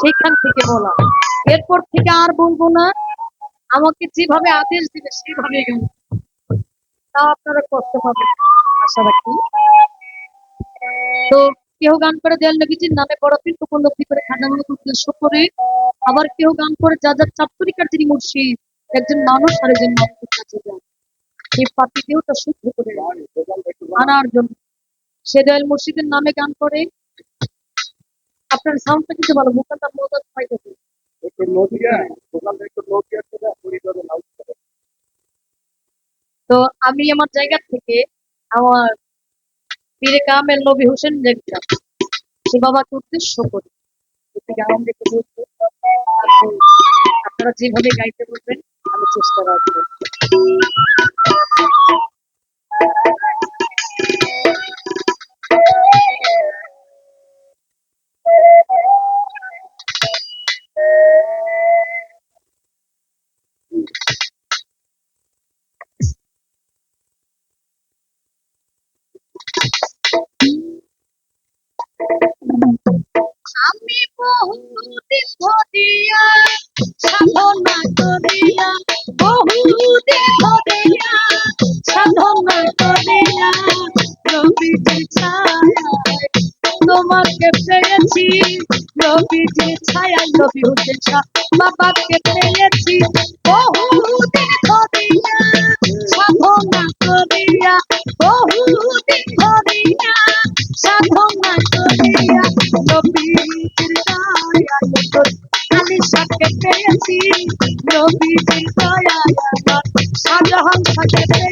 সেখান থেকে বলা। এরপর থেকে আর বলব না, আমাকে যেভাবে আদেশ দিবে সেভাবে তা আপনারা করতে পারবেন আশা রাখি। তো কেউ গান করে দেয়াল নবীজির নামে বড়পিন উপলব্ধি করে খাজানের উদ্দেশ্য করে আবার কেউ গান করে যা যা চাপ্তরিকার যিনি মুর্শিদ, একজন মানুষ আর একজন মানুষের কাছে যান শুদ্ধ করে আনার জন্য সে দয়াল মুর্শিদের নামে গান করে আপনার সাউন্ডটা কিন্তু ভালো মুখটা মজা পাইতেছে একটু নদিয়া একটু নদিয়া লাউড করে। তো আমি আমার জায়গা থেকে আমার পীরে কামেল নবী হোসেন লেখা সে বাবাকে উদ্দেশ্য করি। বলতে আপনারা যেভাবে গাইতে বলবেন আমি চেষ্টা রাখব। আমি বহুদিন ধরিয়া সাধনা করিয়া বহুদিন ধরিয়া সাধনা করিয়া রবিজি ছায়ায় তোমাকে পেয়েছি রবিজি ছায়ায় রবি হতে বাবাকে পেয়েছি বহুদিন ধরিয়া সাধনা করিয়া বহুদিন শাহজাহান সাথে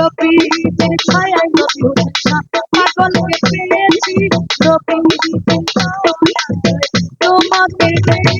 Thank I love you.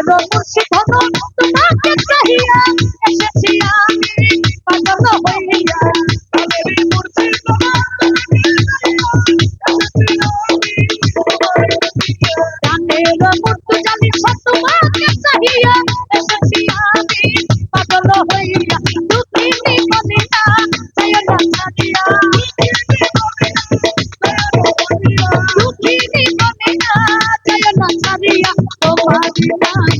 তেরো মুর্শিদ হব তোমাকে চাহিয়া এসেছি আমি। পাগল হইয়া তেরো মুর্শিদ জানি তোমাকে চাহিয়া এসেছি আমি পাগল হইয়া তুমি মনে না চাই না চাহিয়া তুমি মনে না চাই না চাহিয়া। Thank you.